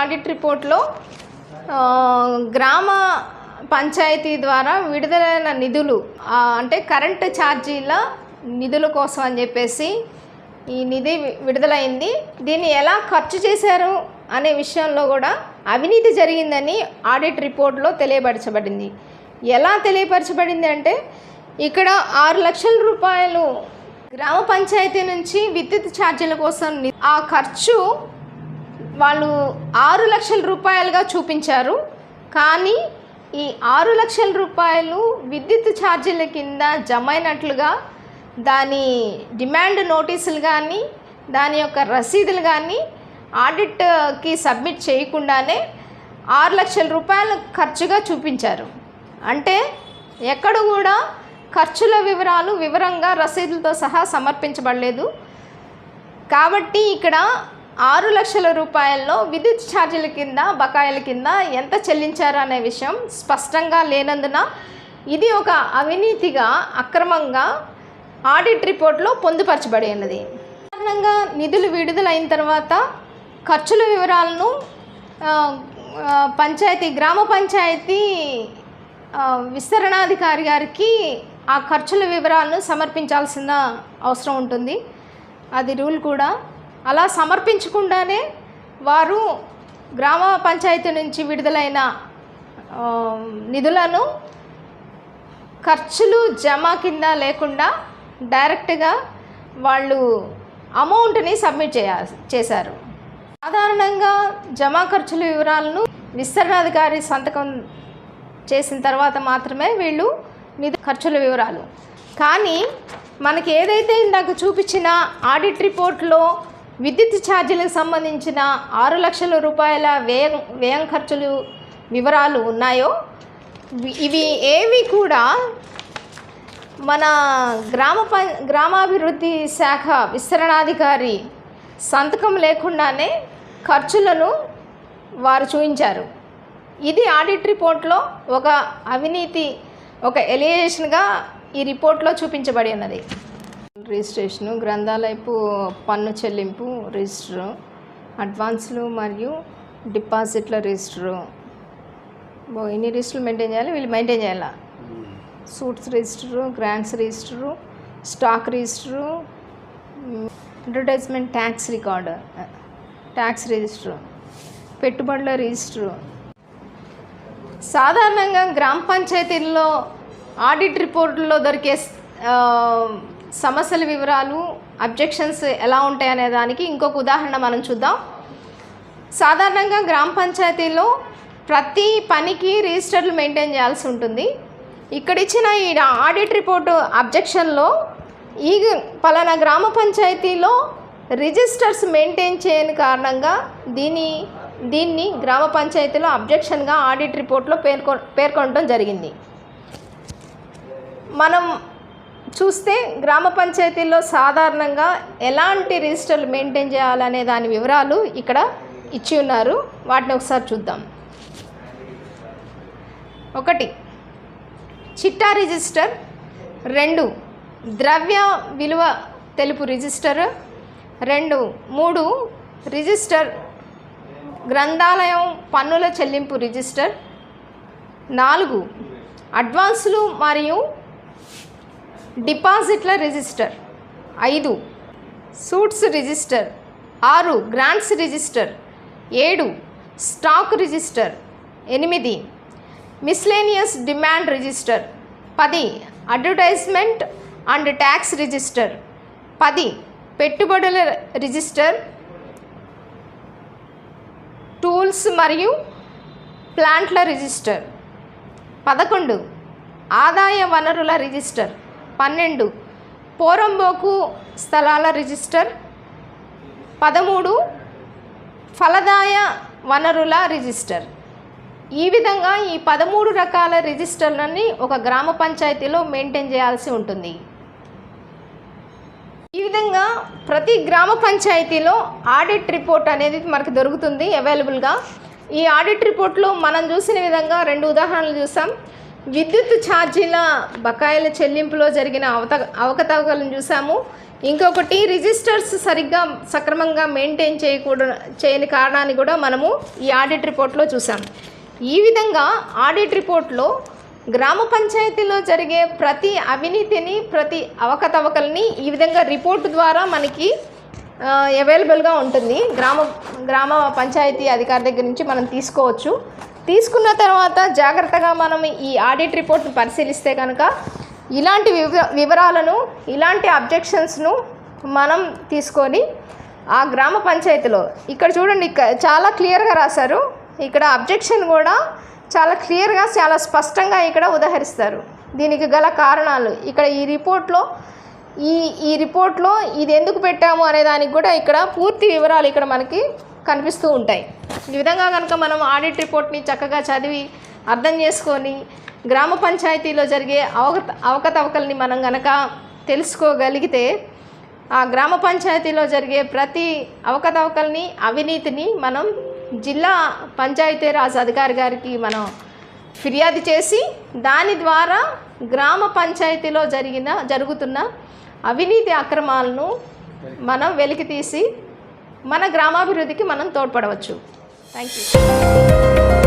Audit రిపోర్ట్లో గ్రామ పంచాయతీ ద్వారా విడుదలైన నిధులు అంటే కరెంటు ఛార్జీల నిధుల కోసం అని చెప్పేసి ఈ నిధి విడుదలైంది. దీన్ని ఎలా ఖర్చు చేశారు అనే విషయంలో కూడా అవినీతి జరిగిందని ఆడిట్ రిపోర్ట్లో తెలియపరచబడింది. ఎలా తెలియపరచబడింది అంటే ఇక్కడ ఆరు లక్షల రూపాయలు గ్రామ పంచాయతీ నుంచి విద్యుత్ ఛార్జీల కోసం ఆ ఖర్చు వాళ్ళు ఆరు లక్షల రూపాయలుగా చూపించారు. కానీ ఈ ఆరు లక్షల రూపాయలు విద్యుత్ ఛార్జీల కింద జమ అయినట్లుగా దాని డిమాండ్ నోటీసులు కానీ దాని యొక్క రసీదులు కానీ ఆడిట్కి సబ్మిట్ చేయకుండానే ఆరు లక్షల రూపాయలు ఖర్చుగా చూపించారు. అంటే ఎక్కడ కూడా ఖర్చుల వివరాలు వివరంగా రసీదులతో సహా సమర్పించబడలేదు. కాబట్టి ఇక్కడ ఆరు లక్షల రూపాయల్లో విద్యుత్ ఛార్జీల కింద బకాయిల కింద ఎంత చెల్లించారు అనే విషయం స్పష్టంగా లేనందున ఇది ఒక అవినీతిగా అక్రమంగా ఆడిట్ రిపోర్ట్లో పొందుపరచబడి ఉన్నది. సాధారణంగా నిధులు విడుదలైన తర్వాత ఖర్చుల వివరాలను పంచాయతీ గ్రామ పంచాయతీ విస్తరణాధికారి గారికి ఆ ఖర్చుల వివరాలను సమర్పించాల్సిన అవసరం ఉంటుంది. అది రూల్ కూడా. అలా సమర్పించకుండానే వారు గ్రామ పంచాయతీ నుంచి విడుదలైన నిధులను ఖర్చులు జమ కింద లేకుండా డైరెక్ట్గా వాళ్ళు అమౌంట్ని సబ్మిట్ చేయ చేశారు. సాధారణంగా జమా ఖర్చుల వివరాలను విస్తరణాధికారి సంతకం చేసిన తర్వాత మాత్రమే వీళ్ళు నిధి ఖర్చుల వివరాలు. కానీ మనకి ఏదైతే ఇందాక చూపించిన ఆడిట్ రిపోర్ట్లో విద్యుత్ ఛార్జీలకు సంబంధించిన ఆరు లక్షల రూపాయల వ్యయం వ్యయం ఖర్చులు వివరాలు ఉన్నాయో? ఇవి ఏవి కూడా మన గ్రామ పం గ్రామాభివృద్ధి శాఖ విస్తరణాధికారి సంతకం లేకుండానే ఖర్చులను వారు చూపించారు ఇది ఆడిట్ రిపోర్ట్లో ఒక అవినీతి ఒక ఎలియేషన్గా ఈ రిపోర్ట్లో చూపించబడి ఉన్నది. రిజిస్ట్రేషను గ్రంథాలయపు పన్ను చెల్లింపు రిజిస్టరు అడ్వాన్స్లు మరియు డిపాజిట్ల రిజిస్టరు. ఎన్ని రిజిస్టర్లు మెయింటైన్ చేయాలి? వీళ్ళు మెయింటైన్ చేయాలా? Suits register grants register stock register advertisement tax record tax register పెట్టుబడుల రిజిస్టరు. సాధారణంగా గ్రామ పంచాయతీల్లో ఆడిట్ రిపోర్టుల్లో దొరికే సమస్యల వివరాలు అబ్జెక్షన్స్ ఎలా ఉంటాయనే దానికి ఇంకొక ఉదాహరణ మనం చూద్దాం. సాధారణంగా గ్రామ పంచాయతీలో ప్రతి పనికి రిజిస్టర్లు మెయింటైన్ చేయాల్సి ఉంటుంది. ఇక్కడ ఇచ్చిన ఈ ఆడిట్ రిపోర్టు అబ్జెక్షన్లో ఈ పలానా గ్రామ పంచాయతీలో రిజిస్టర్స్ మెయింటైన్ చేయని కారణంగా దీని దీన్ని గ్రామ పంచాయతీలో అబ్జెక్షన్గా ఆడిట్ రిపోర్ట్లో పేర్కొ పేర్కొనడం జరిగింది. మనం చూస్తే గ్రామ పంచాయతీల్లో సాధారణంగా ఎలాంటి రిజిస్టర్లు మెయింటైన్ చేయాలనే దాని వివరాలు ఇక్కడ ఇచ్చి ఉన్నారు. వాటిని ఒకసారి చూద్దాం. ఒకటి చిట్టా రిజిస్టర్. రెండు ద్రవ్య విలువ తెలుపు రిజిస్టర్. రెండు మూడు రిజిస్టర్ గ్రంథాలయం పన్నుల చెల్లింపు రిజిస్టర్. నాలుగు అడ్వాన్సులు మరియు డిపాజిట్ల రిజిస్టర్. ఐదు. Suits register. ఆరు. Grants register. ఏడు. Stock register. ఎనిమిది. Miscellaneous demand register. పది. Advertisement and tax register. పది. పెట్టుబడుల రిజిస్టర్. టూల్స్ మరియు ప్లాంట్ల రిజిస్టర్. పదకొండు. ఆదాయ వనరుల రిజిస్టర్. పన్నెండు. పోరంబోకు స్థలాల రిజిస్టర్. పదమూడు. ఫలదాయ వనరుల రిజిస్టర్. ఈ విధంగా ఈ పదమూడు రకాల రిజిస్టర్లని ఒక గ్రామ పంచాయతీలో మెయింటైన్ చేయాల్సి ఉంటుంది. ఈ విధంగా ప్రతి గ్రామ పంచాయతీలో ఆడిట్ రిపోర్ట్ అనేది మనకు దొరుకుతుంది అవైలబుల్గా. ఈ ఆడిట్ రిపోర్ట్లో మనం చూసిన విధంగా రెండు ఉదాహరణలు చూసాం. విద్యుత్ ఛార్జీల బకాయిల చెల్లింపులో జరిగిన అవత అవకతవకలను చూసాము ఇంకొకటి రిజిస్టర్స్ సరిగ్గా సక్రమంగా మెయింటైన్ చేయకూడ చేయని కారణాన్ని కూడా మనము ఈ ఆడిట్ రిపోర్ట్లో చూసాం ఈ విధంగా ఆడిట్ రిపోర్ట్లో గ్రామ పంచాయతీలో జరిగే ప్రతి అవినీతిని ప్రతి అవకతవకల్ని ఈ విధంగా రిపోర్ట్ ద్వారా మనకి అవైలబుల్గా ఉంటుంది. గ్రామ గ్రామ పంచాయతీ అధికారి దగ్గర నుంచి మనం తీసుకోవచ్చు. తీసుకున్న తర్వాత జాగ్రత్తగా మనం ఈ ఆడిట్ రిపోర్ట్ను పరిశీలిస్తే కనుక ఇలాంటి వివ వివరాలను ఇలాంటి అబ్జెక్షన్స్ను మనం తీసుకొని ఆ గ్రామ పంచాయతీలో ఇక్కడ చూడండి చాలా క్లియర్గా రాశారు. ఇక్కడ అబ్జెక్షన్ కూడా చాలా క్లియర్గా చాలా స్పష్టంగా ఇక్కడ ఉదహరిస్తారు. దీనికి గల కారణాలు ఇక్కడ ఈ రిపోర్ట్లో ఈ ఈ రిపోర్ట్లో ఇది ఎందుకు పెట్టాము అనే దానికి కూడా ఇక్కడ పూర్తి వివరాలు ఇక్కడ మనకి కనిపిస్తూ ఉంటాయి. ఈ విధంగా కనుక మనం ఆడిట్ రిపోర్ట్ని చక్కగా చదివి అర్థం చేసుకొని గ్రామ పంచాయతీలో జరిగే అవకత అవకతవకల్ని మనం గనక తెలుసుకోగలిగితే ఆ గ్రామ పంచాయతీలో జరిగే ప్రతి అవకతవకల్ని అవినీతిని మనం జిల్లా పంచాయతీరాజ్ అధికారి గారికి మనం ఫిర్యాదు చేసి దాని ద్వారా గ్రామ పంచాయతీలో జరిగిన జరుగుతున్న అవినీతి అక్రమాలను మనం వెలికి తీసి మన గ్రామాభివృద్ధికి మనం తోడ్పడవచ్చు. Thank you